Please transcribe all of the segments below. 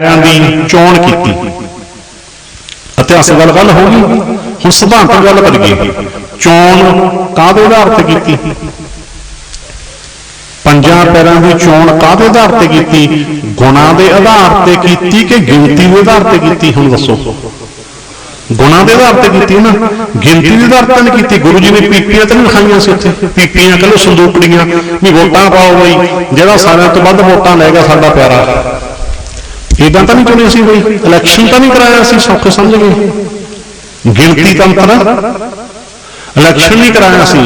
ਦੀ ਚੋਣ ਕੀਤੀ। ਇਤਿਹਾਸਕ ਗੱਲ ਗੱਲ ਹੋ ਗਈ। ਹੁਣ ਸਿਧਾਂਤਕ ਗੱਲ ਕਰੀਏ ਚੋਣ ਕਾਹਦੇ ਆਧਾਰ ਤੇ ਕੀਤੀ? ਪੰਜਾਂ ਪੈਰਾਂ ਦੀ ਚੋਣ ਕਾਹਦੇ ਆਧਾਰ ਤੇ ਕੀਤੀ? ਗੁਣਾਂ ਦੇ ਆਧਾਰ ਤੇ ਕੀਤੀ ਕਿ ਗਿਣਤੀ ਦੇ ਆਧਾਰ ਤੇ ਕੀਤੀ? ਹੁਣ ਦੱਸੋ। ਗੁਣਾਂ ਦੇ ਆਧਾਰ ਤੇ ਕੀਤੀ ਨਾ। ਗਿਣਤੀ ਦੇ ਆਧਾਰ ਤੇ ਨਹੀਂ ਕੀਤੀ। ਗੁਰੂ ਜੀ ਨੇ ਪੀਪੀਆਂ ਤਾਂ ਨਹੀਂ ਲਿਖਾਈਆਂ ਸੀ ਉੱਥੇ। ਪੀਪੀਆਂ ਕਹਿੰਦੇ ਸੰਦੂਕੜੀਆਂ। ਵੀ ਵੋਟਾਂ ਪਾਓ ਬਈ। ਜਿਹੜਾ ਸਾਰਿਆਂ ਤੋਂ ਵੱਧ ਵੋਟਾਂ ਲੈ ਗਿਆ ਸਾਡਾ ਪਿਆਰਾ। ਇਦਾਂ ਤਾਂ ਨਹੀਂ ਚੁਣੇ ਸੀ ਬਈ ਇਲੈਕਸ਼ਨ ਤਾਂ ਨਹੀਂ ਕਰਾਇਆ ਸੀ, ਸੌਖੇ ਸਮਝ ਗਏ। ਗਿਣਤੀ ਤੰਤਰ ਇਲੈਕਸ਼ਨ ਨਹੀਂ ਕਰਾਇਆ ਸੀ।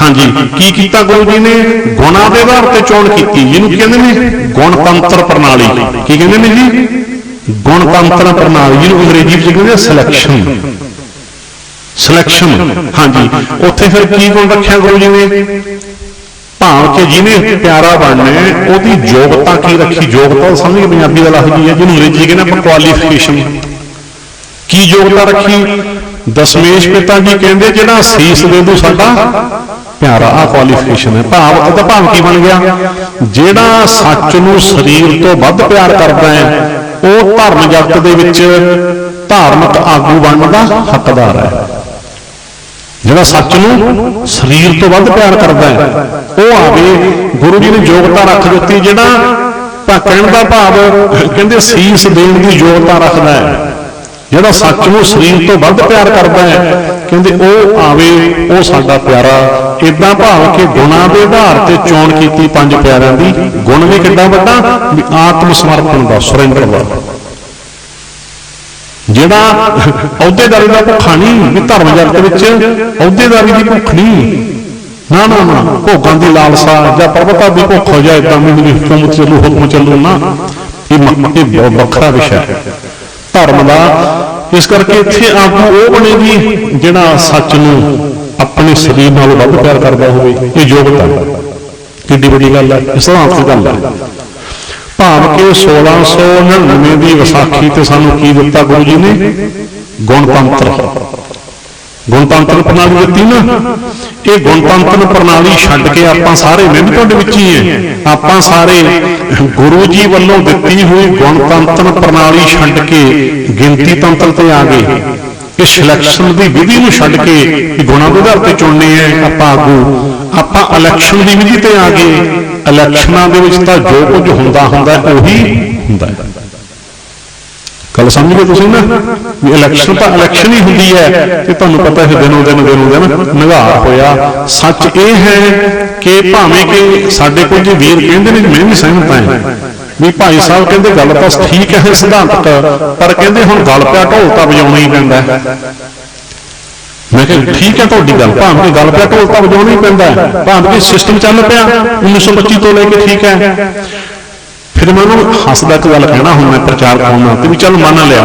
ਹਾਂਜੀ, ਕੀ ਕੀਤਾ ਗੁਰੂ ਜੀ ਨੇ? ਗੁਣਾਂ ਦੇ ਆਧਾਰ ਤੇ ਚੋਣ ਕੀਤੀ। ਜਿਹਨੂੰ ਕਹਿੰਦੇ ਨੇ? ਗੁਣਤੰਤਰ ਪ੍ਰਣਾਲੀ। ਕੀ ਕਹਿੰਦੇ ਨੇ ਜੀ? ਗੁਣਤੰਤਰ ਪ੍ਰਣਾਲੀ, ਜਿਹਨੂੰ ਅੰਗਰੇਜ਼ੀ ਵਿੱਚ ਕਹਿੰਦੇ ਸਿਲੈਕਸ਼ਨ ਸਿਲੈਕਸ਼ਨ ਹਾਂਜੀ, ਉੱਥੇ ਫਿਰ ਕੀ ਗੁਣ ਰੱਖਿਆ ਗੁਰੂ ਜੀ ਨੇ? ਭਾਵ ਕਿ ਜਿਹਨੇ ਪਿਆਰਾ ਬਣਨਾ ਉਹਦੀ ਯੋਗਤਾ ਕੀ ਰੱਖੀ? ਯੋਗਤਾ ਸਮਝ ਪੰਜਾਬੀ ਦਾ ਲਫ਼ਜ਼ ਹੀ ਹੈ? ਜਿਹਨੂੰ ਅੰਗਰੇਜ਼ੀ ਕਹਿੰਦੇ ਆਪਾਂ ਕੁਆਲੀਫਿਕੇਸ਼ਨ ਕੀ ਯੋਗਤਾ ਰੱਖੀ? ਦਸ਼ਮੇਸ਼ ਪਿਤਾ ਜੀ ਕਹਿੰਦੇ, ਜਿਹੜਾ ਸੀਸ ਦੇ ਦੂ ਸਾਡਾ ਪਿਆਰਾ ਆ ਕੁਆਲੀਫਿਕੇਸ਼ਨ ਹੈ। ਭਾਵ, ਉਹਦਾ ਭਾਵ ਕੀ ਬਣ ਗਿਆ? ਜਿਹੜਾ ਸੱਚ ਨੂੰ ਸਰੀਰ ਤੋਂ ਵੱਧ ਪਿਆਰ ਕਰਦਾ ਹੈ, ਉਹ ਧਰਮ ਜਗਤ ਦੇ ਵਿੱਚ ਧਾਰਮਿਕ ਆਗੂ ਬਣਨ ਦਾ ਹੱਕਦਾਰ ਹੈ। ਜਿਹੜਾ ਸੱਚ ਨੂੰ ਸਰੀਰ ਤੋਂ ਵੱਧ ਪਿਆਰ ਕਰਦਾ ਹੈ, ਉਹ ਆਵੇ, ਗੁਰੂ ਜੀ ਨੇ ਯੋਗਤਾ ਰੱਖ ਦਿੱਤੀ, ਜਿਹੜਾ ਤਾਂ ਕਹਿਣ ਦਾ ਭਾਵ ਕਹਿੰਦੇ ਸੀਸ ਦੇਣ ਦੀ ਯੋਗਤਾ ਰੱਖਦਾ ਹੈ, ਜਿਹੜਾ ਸੱਚ ਨੂੰ ਸਰੀਰ ਤੋਂ ਵੱਧ ਪਿਆਰ ਕਰਦਾ ਹੈ, ਕਹਿੰਦੇ ਉਹ ਆਵੇ, ਉਹ ਸਾਡਾ ਪਿਆਰਾ ਇਦਾਂ ਭਾਵ ਕਿ ਗੁਣਾਂ ਦੇ ਆਧਾਰ ਤੇ ਚੋਣ ਕੀਤੀ ਪੰਜ ਪਿਆਰਿਆਂ ਦੀ, ਗੁਣ ਵੀ ਕਿੱਡਾ ਵੱਡਾ, ਵੀ ਆਤਮ ਸਮਰਪਣ ਦਾ ਸੁਰੇਂਦਰ ਦਾ ਜਿਹੜਾ ਅਹੁਦੇਦਾਰੀ ਦਾ ਭੁੱਖਾ ਨਹੀਂ ਵੀ ਧਰਮ ਜਗਤ ਵਿੱਚ ਅਹੁਦੇਦਾਰੀ ਦੀ ਭੁੱਖ ਨਹੀਂ। ਨਾ ਨਾ ਨਾ, ਭੋਗਾਂ ਦੀ ਲਾਲਸਾ ਜਾਂ ਪਰਬਤਾਂ ਦੀ ਭੁੱਖ ਹੋ ਜਾਏ ਤਾਂ ਮੈਨੂੰ ਵੀ ਹੁਕਮ ਚੱਲੂ ਹੁਕਮ ਚੱਲੂ ਨਾ। ਇਹ ਮ- ਬਹੁਤ ਵੱਖਰਾ ਵਿਸ਼ਾ ਹੈ। ਧਰਮ ਦਾ, ਇਸ ਕਰਕੇ ਇੱਥੇ ਆਗੂ ਉਹ ਬਣੇਗੀ ਜਿਹੜਾ ਸੱਚ ਨੂੰ ਆਪਣੇ ਸਰੀਰ ਨਾਲ ਵੱਧ ਪਿਆਰ ਕਰਦਾ ਹੋਵੇ, ਇਹ ਯੋਗਤਾ ਹੈ। ਕਿੱਡੀ ਵੱਡੀ ਗੱਲ ਹੈ, ਇਹ ਦੀ ਗੱਲ ਹੈ। ਭਾਵ ਕਿ 1699 ਦੀ ਵਿਸਾਖੀ ਤੇ ਸਾਨੂੰ ਕੀ ਦਿੱਤਾ ਗੁਰੂ ਜੀ ਨੇ? ਗੁਣਤੰਤਰ। ਗੁਣਤੰਤਰ ਪ੍ਰਣਾਲੀ ਦਿੱਤੀ ਨਾ। ਇਹ ਗੁਣਤੰਤਰ ਪ੍ਰਣਾਲੀ ਛੱਡ ਕੇ ਆਪਾਂ ਸਾਰੇ ਮੈਂ ਵੀ ਤੁਹਾਡੇ ਵਿੱਚ ਹੀ ਹਾਂ। ਆਪਾਂ ਸਾਰੇ ਗੁਰੂ ਜੀ ਵੱਲੋਂ ਦਿੱਤੀ ਹੋਈ ਗੁਣਤੰਤਰ ਪ੍ਰਣਾਲੀ ਛੱਡ ਕੇ ਗਿਣਤੀ ਤੰਤਰ ਤੇ ਆ ਗਏ। ਇਹ ਸਿਲੈਕਸ਼ਨ ਦੀ ਵਿਧੀ ਨੂੰ ਛੱਡ ਕੇ ਇਹ ਗੁਣਾਂ ਦੇ ਆਧਾਰ ਤੇ ਚੁਣਨੇ ਆ ਆਪਾਂ ਆਗੂ ਆਪਾਂ ਇਲੈਕਸ਼ਨ ਦੀ ਵਿਧੀ ਤੇ ਆ ਗਏ। ਇਲੈਕਸ਼ਨਾਂ ਦੇ ਵਿੱਚ ਤਾਂ ਜੋ ਕੁਝ ਹੁੰਦਾ ਹੁੰਦਾ, ਉਹੀ ਹੁੰਦਾ। ਹੈ ਗੱਲ ਸਮਝ ਗਏ ਤੁਸੀਂ ਨਾ? ਵੀ ਇਲੈਕਸ਼ਨ ਤਾਂ ਇਲੈਕਸ਼ਨ ਹੀ ਹੁੰਦੀ ਹੈ ਤੇ ਤੁਹਾਨੂੰ ਪਤਾ ਹੈ ਦਿਨੋਂ ਦਿਨ ਦਿਨੋਂ ਦਿਨ ਨਿਗਾਰ ਹੋਇਆ। ਸੱਚ ਇਹ ਹੈ ਕਿ ਭਾਵੇਂ ਕਿ ਸਾਡੇ ਕੋਲ ਵੀਰ ਕਹਿੰਦੇ ਨੇ, ਮੈਂ ਵੀ ਸਹਿਮਤ ਹਾਂ। ਵੀ ਭਾਈ ਸਾਹਿਬ ਕਹਿੰਦੇ ਗੱਲ ਤਾਂ ਠੀਕ ਹੈ ਸਿਧਾਂਤਕ ਪਰ ਕਹਿੰਦੇ ਹੁਣ ਗੱਲ ਪਿਆ ਢੋਲ ਤਾਂ ਵਜਾਉਣਾ ਹੀ ਪੈਂਦਾ। ਮੈਂ ਕਿਹਾ ਠੀਕ ਹੈ ਤੁਹਾਡੀ ਗੱਲ, ਭਾਵੇਂ ਗੱਲ ਪਿਆ ਢੋਲ ਤਾਂ ਵਜਾਉਣਾ ਹੀ ਪੈਂਦਾ ਹੈ, ਭਾਵੇਂ ਸਿਸਟਮ ਚੱਲ ਪਿਆ 1925 ਤੋਂ ਲੈ ਕੇ ਠੀਕ ਹੈ। ਫਿਰ ਮੈਂ ਉਹਨੂੰ ਹੱਸਦਾ ਇੱਕ ਗੱਲ ਕਹਿਣਾ, ਹੁਣ ਮੈਂ ਪ੍ਰਚਾਰ ਕਰਨਾ ਤੇ ਵੀ ਚੱਲ ਮੰਨ ਲਿਆ,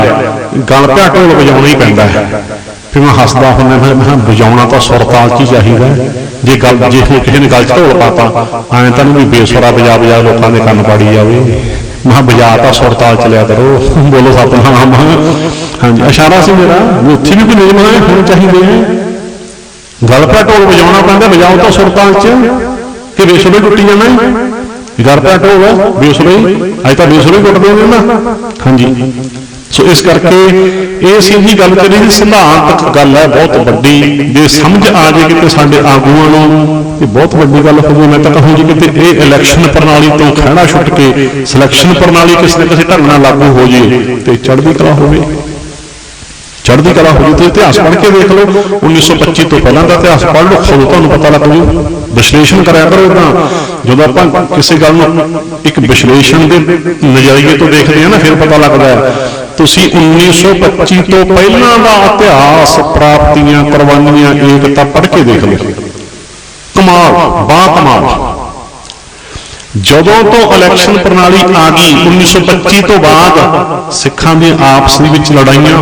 ਗੱਲ ਪਿਆ ਢੋਲ ਵਜਾਉਣਾ ਹੀ ਪੈਂਦਾ ਹੈ। ਫਿਰ ਮੈਂ ਹੱਸਦਾ ਹੁੰਦਾ, ਮੈਂ ਮੈਂ ਕਿਹਾ ਵਜਾਉਣਾ ਤਾਂ ਸੁਰਤਾਲ 'ਚ ਹੀ ਚਾਹੀਦਾ ਜੇ ਗੱਲ ਜੇ ਹੁਣ ਕਿਸੇ ਨੇ ਗੱਲ 'ਚ ਢੋਲ ਪਾਤਾ, ਐਂ ਤਾਂ ਨਹੀਂ ਵੀ ਬੇਸੁਰਾ ਵਜਾ ਵਜਾ ਲੋਕਾਂ ਦੇ ਕੰਨ ਪਾੜੀ ਜਾਵੇ। ਮੈਂ ਕਿਹਾ ਵਜਾ ਸੁਰ ਤਾਲ ਚ ਕਰੋ। ਬੋਲੋ ਸਤਨਾਮ ਹਾਂਜੀ, ਇਸ਼ਾਰਾ ਸੀ ਮੇਰਾ ਉੱਥੇ ਵੀ ਕੋਈ ਨਿਯਮ ਹੈ ਹੋਣੇ ਚਾਹੀਦੇ ਹੈ ਗੱਲ ਢੋਲ ਵਜਾਉਣਾ ਪੈਂਦਾ ਵਜਾਓ ਤਾਂ ਸੁਰ ਤਾਲ 'ਚ। ਕਿ ਬੇਸੁਰੇ ਟੁੱਟੀ ਜਾਣਾ ਹੈ ਘਰ ਢੋਲ ਬੇਸੁਰੇ ਅੱਜ ਤਾਂ ਬੇਸੁਰੇ ਟੁੱਟਦੇ ਨੇ ਨਾ। ਹਾਂਜੀ। ਸੋ ਇਸ ਕਰਕੇ ਇਹ ਸੀ ਗੱਲ ਕਰੀ ਦੀ ਸਿਧਾਂਤਕ ਗੱਲ ਹੈ, ਬਹੁਤ ਵੱਡੀ। ਜੇ ਸਮਝ ਆ ਜੇ ਕਿਤੇ ਸਾਡੇ ਆਗੂਆਂ ਨੂੰ ਇਹ ਬਹੁਤ ਵੱਡੀ ਗੱਲ ਹੋਵੇ ਮੈਂ ਤਾਂ ਕਹੂੰ ਜੀ ਕਿਤੇ ਇਹ ਇਲੈਕਸ਼ਨ ਪ੍ਰਣਾਲੀ ਤੋਂ ਖਹਿੜਾ ਛੁੱਟ ਕੇ ਸਿਲੈਕਸ਼ਨ ਪ੍ਰਣਾਲੀ ਕਿਸੇ ਨਾ ਕਿਸੇ ਢੰਗ ਨਾਲ ਲਾਗੂ ਹੋ ਜੇ ਤੇ ਚੜ੍ਹਦੀ ਕਲਾ ਹੋਵੇ। ਚੜ੍ਹਦੀ ਕਲਾ ਹੋ ਤੇ ਇਤਿਹਾਸ ਪੜ੍ਹ ਕੇ ਦੇਖ ਲਓ। 1925 ਤੋਂ ਪਹਿਲਾਂ ਦਾ ਇਤਿਹਾਸ ਪੜ੍ਹ ਲਓ ਖੁਦ ਤੁਹਾਨੂੰ ਪਤਾ ਲੱਗ ਜੂ। ਵਿਸ਼ਲੇਸ਼ਣ ਕਰਿਆ ਕਰੋ ਤਾਂ ਜਦੋਂ ਆਪਾਂ ਕਿਸੇ ਗੱਲ ਨੂੰ ਇੱਕ ਵਿਸ਼ਲੇਸ਼ਣ ਦੇ ਨਜ਼ਰੀਏ ਤੋਂ ਦੇਖਦੇ ਹਾਂ ਨਾ, ਫਿਰ ਪਤਾ ਲੱਗਦਾ ਹੈ ਤੁਸੀਂ 1925 ਤੋਂ ਪਹਿਲਾਂ ਦਾ ਇਤਿਹਾਸ ਪ੍ਰਾਪਤੀਆਂ ਕੁਰਬਾਨੀਆਂ ਏਕਤਾ ਪੜ੍ਹ ਕੇ ਦੇਖ ਲਓ। ਕਮਾਲ ਬਾ ਕਮਾਲ। ਜਦੋਂ ਤੋਂ ਇਲੈਕਸ਼ਨ ਪ੍ਰਣਾਲੀ ਆ ਗਈ 1925 ਤੋਂ ਬਾਅਦ ਸਿੱਖਾਂ ਦੇ ਆਪਸ ਦੇ ਵਿੱਚ ਲੜਾਈਆਂ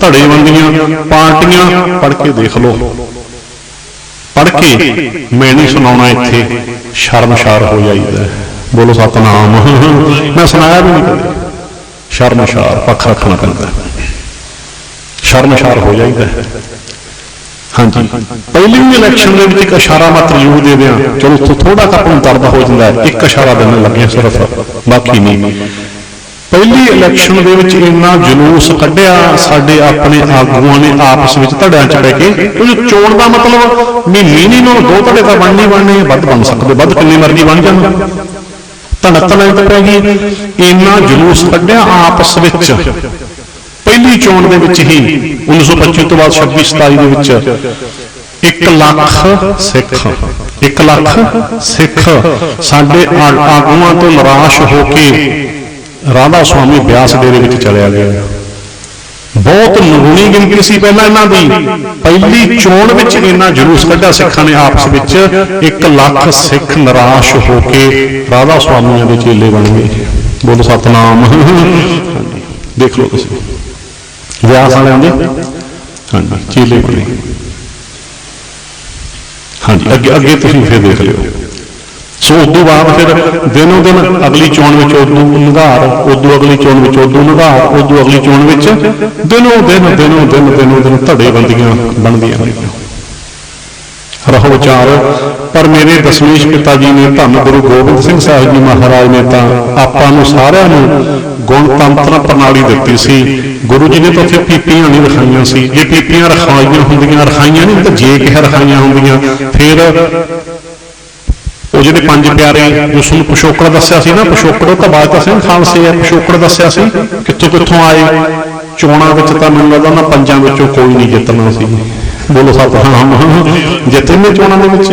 ਧੜੇਬੰਦੀਆਂ ਪਾਰਟੀਆਂ ਪੜ੍ਹ ਕੇ ਦੇਖ ਲਓ। ਪੜ੍ਹ ਕੇ ਮੈਂ ਨਹੀਂ ਸੁਣਾਉਣਾ ਇੱਥੇ, ਸ਼ਰਮਸ਼ਾਰ ਹੋ ਜਾਈਦਾ। ਹੈ। ਬੋਲੋ ਸਤਨਾਮ। ਮੈਂ ਸੁਣਾਇਆ ਵੀ ਨਹੀਂ ਕਦੇ। ਸ਼ਰਮਸ਼ਾਰ ਪੱਖ ਰੱਖਣਾ ਪੈਂਦਾ ਸ਼ਰਮਸ਼ਾਰ ਹੋ ਜਾਈਦਾ। ਹੈ। ਹਾਂਜੀ। ਪਹਿਲੀ ਵੀ ਇਲੈਕਸ਼ਨ ਦੇ ਵਿੱਚ ਇੱਕ ਇਸ਼ਾਰਾ ਮਾਤਰ ਜ਼ਰੂਰ ਦੇ ਦਿਆਂ। ਚਲੋ, ਉੱਥੋਂ ਥੋੜਾ ਕੁ ਨੂੰ ਦਰਦ ਹੋ ਜਾਂਦਾ। ਹੈ ਇੱਕ ਇਸ਼ਾਰਾ ਦੇਣ ਲੱਗਿਆ ਸਿਰਫ। ਬਾਕੀ ਨਹੀਂ। ਪਹਿਲੀ ਇਲੈਕਸ਼ਨ ਦੇ ਵਿੱਚ ਇੰਨਾ ਜਲੂਸ ਕੱਢਿਆ ਸਾਡੇ ਆਪਣੇ ਆਗੂਆਂ ਨੇ ਆਪਸ ਵਿੱਚ ਧੜਿਆਂ 'ਚ ਕੇ। ਉਹ ਚੋਣ ਦਾ ਮਤਲਬ ਵੀ ਮੀਨੀ ਨੂੰ ਦੋ ਧੜੇ ਤਾਂ ਬਣਨੀ ਬਣਨੇ। ਵੱਧ ਬਣ ਸਕਦੇ, ਵੱਧ ਕਿੰਨੇ ਮਰਜ਼ੀ ਬਣ ਜਾਣ। ਧੜਤਣਾ ਤਾਂ ਪੈ ਗਈ, ਇੰਨਾ ਜਲੂਸ ਕੱਢਿਆ ਆਪਸ ਵਿੱਚ। ਪਹਿਲੀ ਚੋਣ ਦੇ ਵਿੱਚ ਹੀ 1925 ਤੋਂ ਬਾਅਦ 26 27 ਦੇ ਵਿੱਚ 1 ਲੱਖ ਸਿੱਖ 1 ਲੱਖ ਸਿੱਖ ਸਾਡੇ ਆਗੂਆਂ ਤੋਂ ਨਿਰਾਸ਼ ਹੋ ਕੇ ਰਾਧਾ ਸੁਆਮੀ ਬਿਆਸ ਡੇਰੇ ਵਿੱਚ ਚਲਿਆ ਗਿਆ। ਬਹੁਤ ਨਗੂਣੀ ਗਿਣਤੀ ਸੀ ਪਹਿਲਾਂ ਇਹਨਾਂ ਦੀ। ਪਹਿਲੀ ਚੋਣ ਵਿੱਚ ਇੰਨਾ ਜਲੂਸ ਕੱਢਿਆ ਸਿੱਖਾਂ ਨੇ ਆਪਸ ਵਿੱਚ 1 ਲੱਖ ਸਿੱਖ ਨਿਰਾਸ਼ ਹੋ ਕੇ ਰਾਧਾ ਸੁਆਮੀਆਂ ਦੇ ਚੇਲੇ ਬਣ ਗਏ। ਬੋਲੋ ਸਤਨਾਮ। ਦੇਖ ਲਓ ਤੁਸੀਂ। ਵਿਆਸ ਵਾਲਿਆਂ ਦੇ? ਹਾਂਜੀ, ਚੇਲੇ ਬਣੇ। ਹਾਂਜੀ, ਅੱਗੇ ਅੱਗੇ ਤੁਸੀਂ ਫਿਰ ਦੇਖ ਲਿਓ। ਸੋ ਉਸ ਤੋਂ ਬਾਅਦ ਫਿਰ ਦਿਨੋਂ ਦਿਨ ਅਗਲੀ ਚੋਣ ਵਿੱਚ ਉਦੋਂ ਨਿਗਾਰ ਉਦੋਂ ਅਗਲੀ ਚੋਣ ਵਿੱਚ ਉਦੋਂ ਨਿਗਾਰ ਉਦੋਂ ਅਗਲੀ ਚੋਣ ਵਿੱਚ ਦਿਨੋਂ ਦਿਨ ਦਿਨੋਂ ਦਿਨ ਦਿਨੋਂ ਦਿਨ ਧੜੇ ਬੰਦੀਆਂ ਬਣਦੀਆਂ ਗਈਆਂ ਰਹੋ ਚਾਰ ਪਰ ਮੇਰੇ ਦਸ਼ਮੇਸ਼ ਪਿਤਾ ਜੀ ਨੇ ਧੰਨ ਗੁਰੂ ਗੋਬਿੰਦ ਸਿੰਘ ਸਾਹਿਬ ਜੀ ਮਹਾਰਾਜ ਨੇ ਤਾਂ ਆਪਾਂ ਨੂੰ ਸਾਰਿਆਂ ਨੂੰ ਗੁਣਤੰਤਰ ਪ੍ਰਣਾਲੀ ਦਿੱਤੀ ਸੀ। ਗੁਰੂ ਜੀ ਨੇ ਤਾਂ ਉੱਥੇ ਪੀਪੀਆਂ ਨਹੀਂ ਰਖਾਈਆਂ ਸੀ। ਜੇ ਪੀਪੀਆਂ ਰਖਾਈਆਂ ਹੁੰਦੀਆਂ, ਰਖਾਈਆਂ ਨਹੀਂ ਤਾਂ ਜੇ ਕਿਹ ਰਖਾਈਆਂ ਹੁੰਦੀਆਂ, ਫਿਰ ਉਹ ਪੰਜ ਪਿਆਰੇ ਉਸ ਨੂੰ ਪਿਛੋਕੜ ਦੱਸਿਆ ਸੀ ਨਾ, ਪਿਛੋਕੜ ਉਹ ਤਾਂ ਬਾਅਦ ਤਾਂ ਸਿੰਘ ਖਾਲਸੇ ਆ, ਪਿਛੋਕੜ ਦੱਸਿਆ ਸੀ। ਕਿੱਥੋਂ ਕਿੱਥੋਂ ਆਏ? ਚੋਣਾਂ ਵਿੱਚ ਤਾਂ ਮੈਨੂੰ ਲੱਗਦਾ ਨਾ ਪੰਜਾਂ ਵਿੱਚੋਂ ਕੋਈ ਨਹੀਂ ਜਿੱਤਣਾ ਸੀ। ਬੋਲੋ ਸਤਨਾਮ ਜਿੱਤੇ ਨੇ ਚੋਣਾਂ ਦੇ ਵਿੱਚ?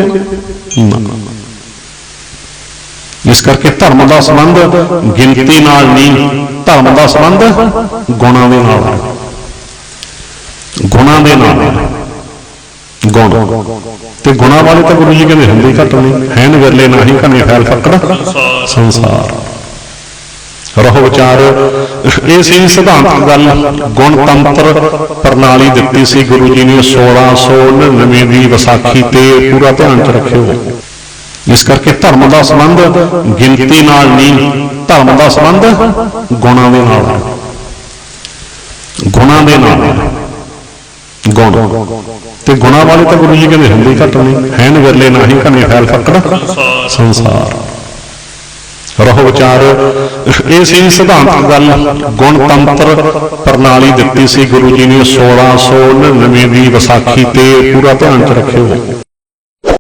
ਇਸ ਕਰਕੇ ਧਰਮ ਦਾ ਸੰਬੰਧ ਗਿਣਤੀ ਨਾਲ ਨਹੀਂ, ਧਰਮ ਦਾ ਸੰਬੰਧ ਗੁਣਾਂ ਦੇ ਨਾਲ। ਹੈ ਗੁਣਾਂ ਦੇ ਨਾਲ। ਹੈ ਗੁਣ ਤੇ ਗੁਣਾ ਵਾਲੇ ਤਾਂ ਗੁਰੂ ਜੀ ਕਹਿੰਦੇ ਹੁੰਦੇ ਹੀ ਘੱਟ ਨਹੀਂ ਹੈ ਵਿਰਲੇ ਨਾਹੀ ਘਨੇ ਫੈਲ ਫੱਕੜ ਸੰਸਾਰ। ਰਹੋ ਵਿਚਾਰ। ਇਹ ਸੀ ਸਿਧਾਂਤ ਗੱਲ। ਗੁਣਤੰਤਰ ਪ੍ਰਣਾਲੀ ਦਿੱਤੀ ਸੀ ਗੁਰੂ ਜੀ ਨੇ 1699 ਦੀ ਵਿਸਾਖੀ ਤੇ ਪੂਰਾ ਧਿਆਨ ਚ ਰੱਖਿਓ। ਇਸ ਕਰਕੇ ਧਰਮ ਦਾ ਸੰਬੰਧ ਗਿਣਤੀ ਨਾਲ ਨਹੀਂ, ਧਰਮ ਦਾ ਸੰਬੰਧ ਗੁਣਾਂ ਦੇ ਨਾਲ। ਗੁਣਾਂ ਦੇ ਨਾਲ। ਗੁਣ ਤੇ ਗੁਣਾ ਵਾਲੇ ਤਾਂ ਗੁਰੂ ਜੀ ਕਹਿੰਦੇ ਹੁੰਦੇ ਹੀ ਘੱਟ ਨਹੀਂ। ਹੈਨ ਵਿਰਲੇ ਨਾਹੀ ਘਨੇ ਫੈਲ ਫੱਕੜ। ਸੰਸਾਰ। ਰਹੋ ਵਿਚਾਰ। ਇਹ ਸੀ ਸਿਧਾਂਤ ਗੱਲ। ਗੁਣਤੰਤਰ ਪ੍ਰਣਾਲੀ ਦਿੱਤੀ ਸੀ ਗੁਰੂ ਜੀ ਨੇ। 1699 ਦੀ ਵਿਸਾਖੀ ਤੇ ਪੂਰਾ ਧਿਆਨ ਚ ਰੱਖਿਓ।